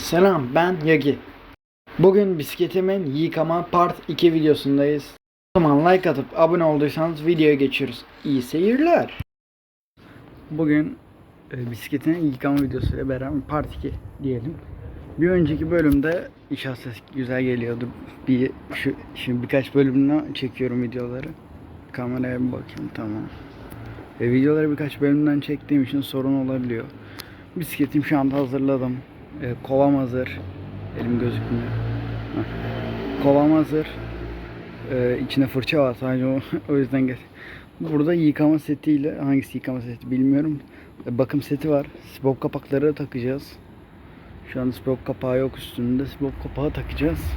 Selam ben Yagi. Bugün bisikletimin yıkama part 2 videosundayız. O zaman like atıp abone olduysanız videoya geçiyoruz. İyi seyirler. Bugün e, bisikletin yıkama videosuyla beraber part 2 diyelim. Bir önceki bölümde inşaat ses güzel geliyordu. Bir şu şimdi birkaç bölümden çekiyorum videoları. Kameraya bir bakayım tamam. E, videoları birkaç bölümden çektiğim için sorun olabiliyor. Bisikletim şu anda hazırladım. E, kovam hazır. Elim gözükmüyor. Heh. Kovam hazır. E, içine fırça var sadece o, o yüzden gel. Burada yıkama setiyle hangisi yıkama seti bilmiyorum. E, bakım seti var. Spok kapakları takacağız. Şu an spok kapağı yok üstünde. Spok kapağı takacağız.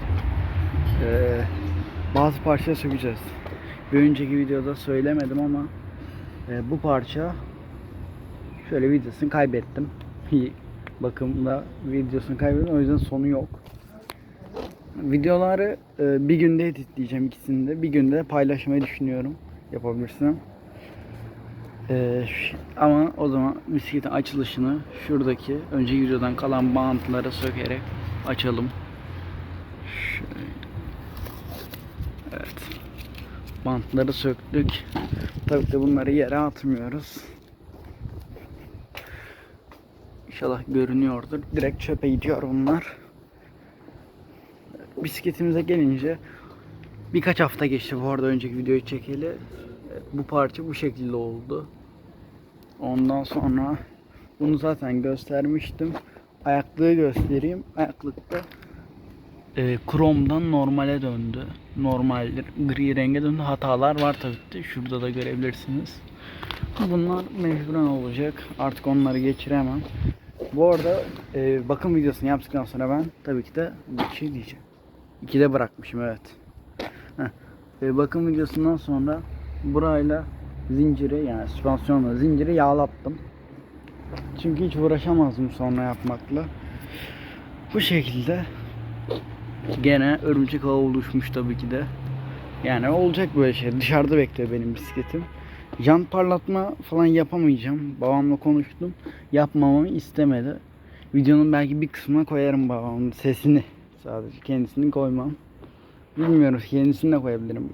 E, bazı parça sökeceğiz. Bir önceki videoda söylemedim ama e, bu parça şöyle videosunu kaybettim. Bakımda videosunu kaybettim o yüzden sonu yok. Videoları e, bir günde editleyeceğim ikisini de. Bir günde de paylaşmayı düşünüyorum. Yapabilirsem. E, ama o zaman bisikletin açılışını şuradaki önceki videodan kalan bantları sökerek açalım. Şöyle. Evet. Bantları söktük. Tabii ki bunları yere atmıyoruz. İnşallah görünüyordur. Direkt çöpe gidiyor bunlar. Bisikletimize gelince birkaç hafta geçti bu arada önceki videoyu çekeli. Bu parça bu şekilde oldu. Ondan sonra bunu zaten göstermiştim. Ayaklığı göstereyim. Ayaklıkta e, kromdan normale döndü. Normal gri renge döndü. Hatalar var tabii ki. Şurada da görebilirsiniz. Bunlar mecburen olacak. Artık onları geçiremem. Bu arada e, bakım videosunu yaptıktan sonra ben tabii ki de bir şey diyeceğim. İkide bırakmışım evet. E, bakım videosundan sonra burayla zinciri yani süspansiyonla zinciri yağlattım. Çünkü hiç uğraşamazdım sonra yapmakla. Bu şekilde gene örümcek ağı oluşmuş tabii ki de. Yani olacak böyle şey. Dışarıda bekliyor benim bisikletim. Jant parlatma falan yapamayacağım. Babamla konuştum. Yapmamamı istemedi. Videonun belki bir kısmına koyarım babamın sesini. Sadece kendisini koymam. Bilmiyorum kendisini de koyabilirim.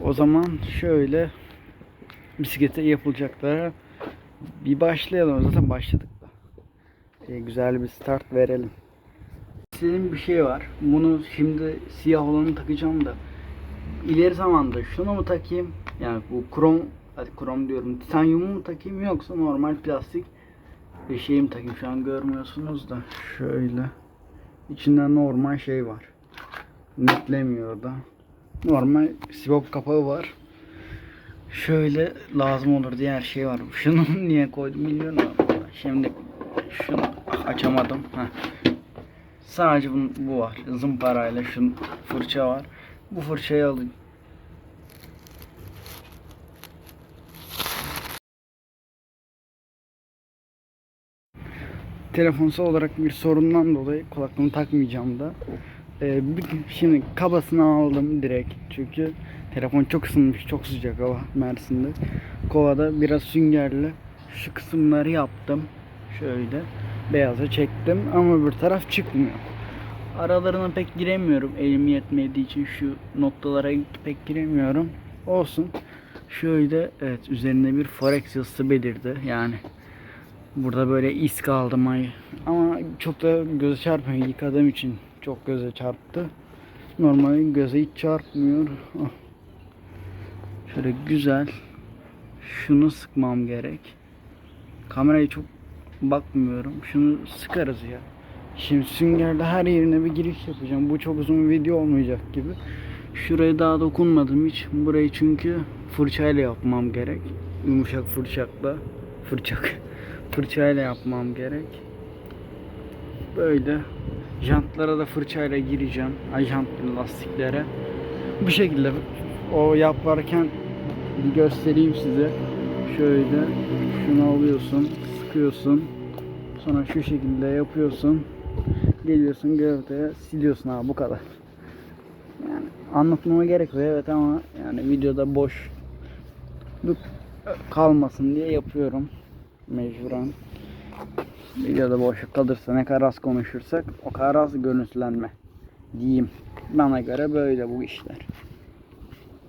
O zaman şöyle bisiklete yapılacaklara bir başlayalım. Zaten başladık da. Ee, güzel bir start verelim. İstediğim bir şey var. Bunu şimdi siyah olanı takacağım da ileri zamanda şunu mu takayım? Yani bu krom, hadi krom diyorum. Titanyumu mu takayım yoksa normal plastik bir şey mi takayım? Şu an görmüyorsunuz da şöyle. İçinde normal şey var. Netlemiyor da. Normal sibop kapağı var. Şöyle lazım olur diğer şey var. Şunu niye koydum bilmiyorum ama şimdi şunu açamadım. Heh. Sadece bu, bu var. Zımparayla şu fırça var. Bu fırçayı alayım. Telefonsal olarak bir sorundan dolayı kulaklığımı takmayacağım da. Ee, şimdi kabasını aldım direkt. Çünkü telefon çok ısınmış, çok sıcak hava Mersin'de. Kovada biraz süngerli şu kısımları yaptım. Şöyle beyaza çektim ama bir taraf çıkmıyor. Aralarına pek giremiyorum elim yetmediği için şu noktalara pek giremiyorum. Olsun. Şöyle evet üzerinde bir forex yazısı belirdi. Yani burada böyle iz kaldı may. Ama çok da göze çarpmıyor. Yıkadığım için çok göze çarptı. Normal göze hiç çarpmıyor. Ah. Şöyle güzel. Şunu sıkmam gerek. Kamerayı çok bakmıyorum. Şunu sıkarız ya. Şimdi süngerle her yerine bir giriş yapacağım. Bu çok uzun bir video olmayacak gibi. Şuraya daha dokunmadım hiç. Burayı çünkü fırçayla yapmam gerek. Yumuşak fırçakla. Fırçak. Fırçayla yapmam gerek. Böyle. Jantlara da fırçayla gireceğim. Ay lastiklere. Bu şekilde o yaparken bir göstereyim size. Şöyle şunu alıyorsun, sıkıyorsun. Sonra şu şekilde yapıyorsun. Geliyorsun gövdeye siliyorsun abi bu kadar. Yani anlatmama gerek yok evet ama yani videoda boş kalmasın diye yapıyorum mecburen. Videoda boşluk kalırsa ne kadar az konuşursak o kadar az görüntülenme diyeyim. Bana göre böyle bu işler.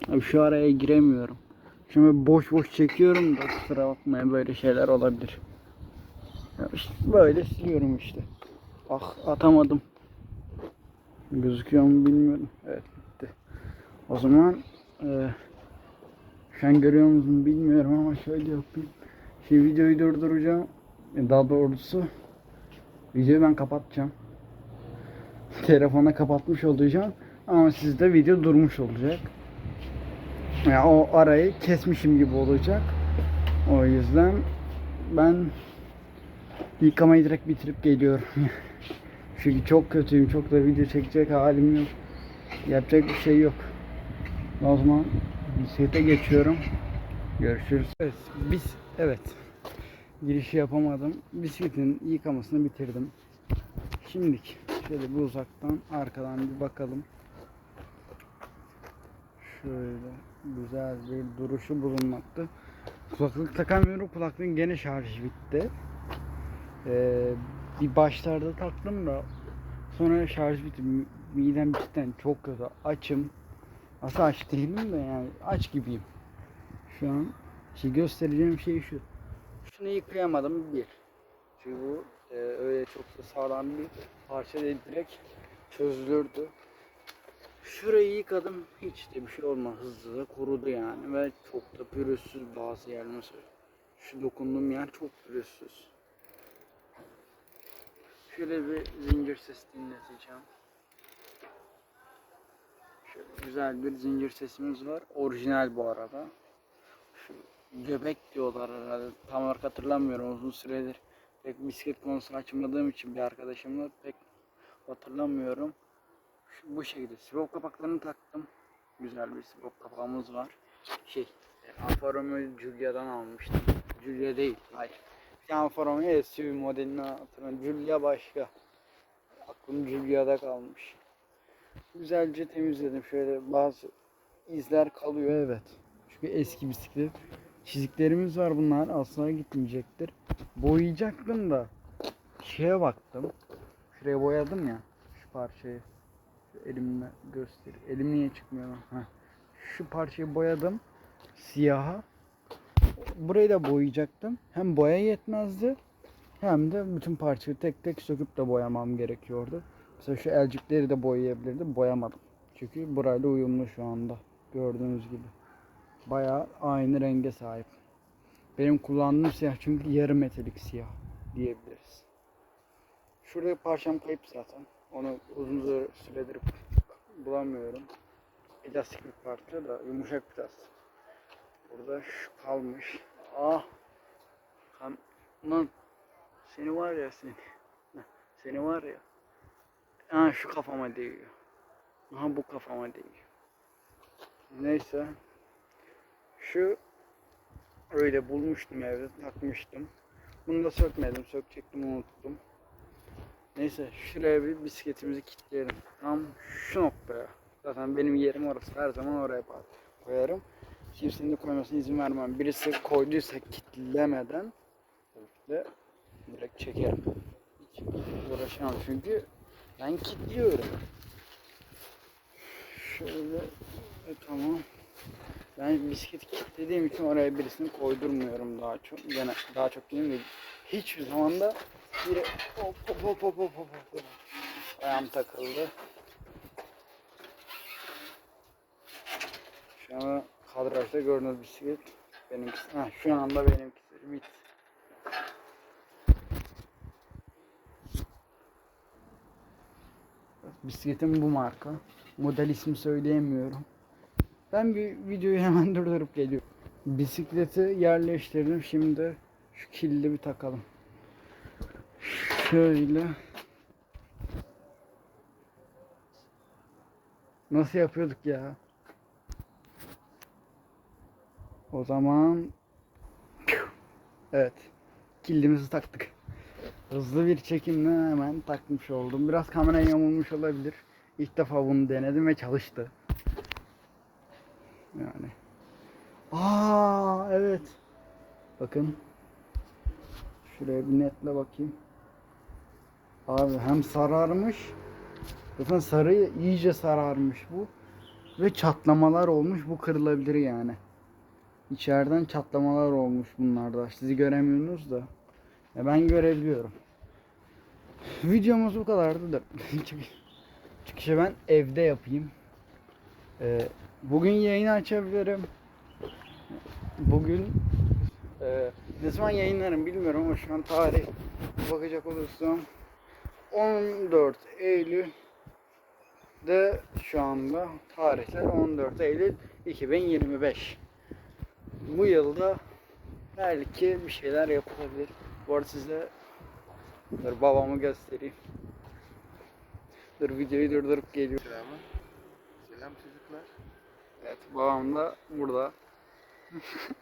Abi şu araya giremiyorum. Şimdi boş boş çekiyorum da kusura bakmayın böyle şeyler olabilir. İşte böyle siliyorum işte. Ah atamadım. Gözüküyor mu bilmiyorum. Evet bitti. O zaman e, an görüyor musun bilmiyorum ama şöyle yapayım. Şimdi videoyu durduracağım. E, Daha doğrusu videoyu ben kapatacağım. Telefona kapatmış olacağım. Ama sizde video durmuş olacak. Ya o arayı kesmişim gibi olacak. O yüzden ben yıkamayı direkt bitirip geliyorum. Çünkü çok kötüyüm. Çok da video çekecek halim yok. Yapacak bir şey yok. O zaman bisiklete geçiyorum. Görüşürüz. Evet, biz evet. Girişi yapamadım. Bisikletin yıkamasını bitirdim. Şimdilik şöyle bir uzaktan arkadan bir bakalım. Şöyle güzel bir duruşu bulunmakta. Kulaklık takamıyorum. Kulaklığın gene şarjı bitti. Ee, bir başlarda taktım da sonra şarj bitti. Mi- Midem cidden çok kötü. Açım. Aslında aç değilim de yani aç gibiyim. Şu an şey göstereceğim şey şu. Şunu yıkayamadım bir. Çünkü bu e, öyle çok da sağlam bir parça değil direkt çözülürdü. Şurayı yıkadım hiç de bir şey olmadı hızlı da kurudu yani ve çok da pürüzsüz bazı yer mesela. Şu dokunduğum yer çok pürüzsüz. Şöyle bir zincir sesi dinleteceğim. Şöyle güzel bir zincir sesimiz var. Orijinal bu arada. Şu göbek diyorlar herhalde. Tam olarak hatırlamıyorum uzun süredir. Pek bisiklet konusunu açmadığım için bir arkadaşımla pek hatırlamıyorum. Şu, bu şekilde sivop kapaklarını taktım. Güzel bir sivop kapağımız var. Şey, e, Alfa Romeo Giulia'dan almıştım. Giulia değil, hayır. Bir Alfa Romeo SUV modelini hatırlıyorum. Giulia başka. Aklım Giulia'da kalmış. Güzelce temizledim. Şöyle bazı izler kalıyor evet. Çünkü eski bisiklet. Çiziklerimiz var bunlar asla gitmeyecektir. Boyayacaktım da şeye baktım. Şuraya boyadım ya şu parçayı. Şu elimle göster. Elim niye çıkmıyor? Heh. Şu parçayı boyadım siyaha. Burayı da boyayacaktım. Hem boya yetmezdi hem de bütün parçayı tek tek söküp de boyamam gerekiyordu. Mesela şu elcikleri de boyayabilirdim. Boyamadım. Çünkü burayla uyumlu şu anda. Gördüğünüz gibi. Bayağı aynı renge sahip. Benim kullandığım siyah çünkü yarı metalik siyah diyebiliriz. Şurada parçam kayıp zaten. Onu uzun süredir bulamıyorum. Plastik bir parça da yumuşak biraz. Burada şu kalmış. Ah! Lan seni var ya seni. Seni var ya. Ha şu kafama değiyor. Aha bu kafama değiyor. Neyse. Şu öyle bulmuştum evde takmıştım. Bunu da sökmedim. Sökecektim unuttum. Neyse şuraya bir bisikletimizi kilitleyelim. Tam şu noktaya. Zaten benim yerim orası. Her zaman oraya koyarım. Kimsenin de koymasına izin vermem. Birisi koyduysa kilitlemeden de direkt çekerim. Hiç uğraşamam çünkü ben kilitliyorum. Şöyle e, tamam. Ben bisikleti kilitlediğim için oraya birisini koydurmuyorum daha çok. Gene daha çok değil mi? Hiçbir zaman da biri hop hop hop hop hop hop. Ayağım takıldı. Şu an kadrajda gördüğünüz bisiklet benimkisi. Ha, şu anda benimkisi bit. Bisikletim bu marka. Model ismi söyleyemiyorum. Ben bir videoyu hemen durdurup geliyorum. Bisikleti yerleştirdim. Şimdi şu kilidi bir takalım. Şöyle. Nasıl yapıyorduk ya? O zaman Evet. Kilidimizi taktık. Hızlı bir çekimle hemen takmış oldum. Biraz kamera yamulmuş olabilir. İlk defa bunu denedim ve çalıştı. Yani. Aa evet. Bakın. Şuraya bir netle bakayım. Abi hem sararmış. Zaten sarı iyice sararmış bu. Ve çatlamalar olmuş. Bu kırılabilir yani. İçeriden çatlamalar olmuş bunlarda. Sizi göremiyorsunuz da. Ya ben görebiliyorum. Videomuz bu kadardı da. Çık- Çıkışı ben evde yapayım. Ee, bugün yayını açabilirim. Bugün e, ne zaman yayınlarım bilmiyorum ama şu an tarih bakacak olursam 14 Eylül de şu anda tarihler 14 Eylül 2025. Bu yılda belki bir şeyler yapılabilir. Bu arada size dur babamı göstereyim. Dur videoyu durdurup geliyorum. Evet babam da burada.